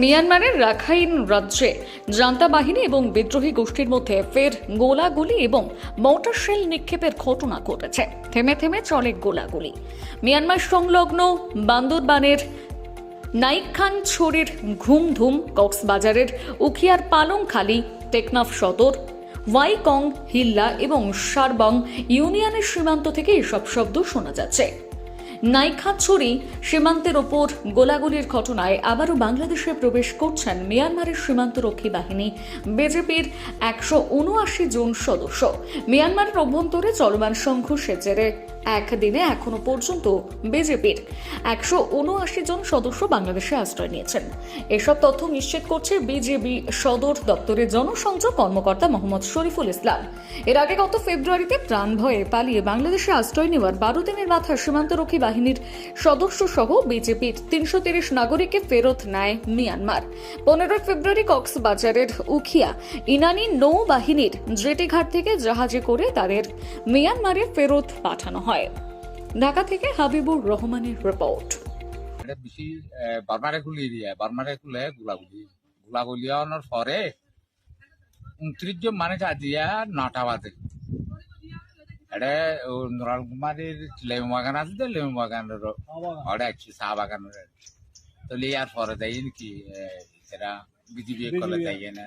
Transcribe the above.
মিয়ানমারের রাখাইন রাজ্যে জান্তা বাহিনী এবং বিদ্রোহী গোষ্ঠীর মধ্যে ফের গোলাগুলি এবং মোটর শেল নিক্ষেপের ঘটনা ঘটেছে। থেমে থেমে চলে গোলাগুলি। মিয়ানমার সংলগ্ন বান্দরবানের নাইকখান ছড়ির ঘুমধুম কক্সবাজারের উখিয়ার পালংখালী, টেকনাফ সদর, ওয়াইকং, হিল্লা এবং সারবং ইউনিয়নের সীমান্ত থেকে এসব শব্দ শোনা যাচ্ছে। নাইখাছড়ি সীমান্তের ওপর গোলাগুলির ঘটনায় আবারও বাংলাদেশে প্রবেশ করছেন মিয়ানমারের সীমান্তরক্ষী বাহিনী। বিজেপির একশো উনআশি জন সদস্য। মিয়ানমারের অভ্যন্তরে চলমান সংঘর্ষের জেরে একদিনে এখনও পর্যন্ত বিজেপির একশো উনআশি জন সদস্য বাংলাদেশে আশ্রয় নিয়েছেন। এসব তথ্য নিশ্চিত করছে বিজেপি সদর দপ্তরের জনসংযোগ কর্মকর্তা মোহাম্মদ শরীফুল ইসলাম। এর আগে গত ফেব্রুয়ারিতে প্রাণ ভয়ে পালিয়ে বাংলাদেশে আশ্রয় নেওয়ার বারো দিনের মাথায় সীমান্তরক্ষী বাহিনীর সদস্য সহ বিজেপির তিনশো তিরিশ নাগরিককে ফেরত নেয় মিয়ানমার। পনেরোই ফেব্রুয়ারি কক্সবাজারের উখিয়া ইনানি নৌবাহিনীর জেটিঘাট থেকে জাহাজে করে তাদের মিয়ানমারে ফেরত পাঠানো হয়। ঢাকা থেকে হাবিবুর রহমানের রিপোর্ট এটা বেশি আহ, বার্মারে খুলি দিয়ে বার্মারে খুলে গুলাগুলি। গুলাগুলি হওয়ার পরে উনত্রিশ জন মানুষ আজিয়া নটা বাজে। এটা নরাল কুমারীর লেমু বাগান আছে তো লেমু বাগানের ওটা একশো চা বাগানের। তো লিয়ার পরে দেয় নাকি এরা বিজেপি কলে দেয় না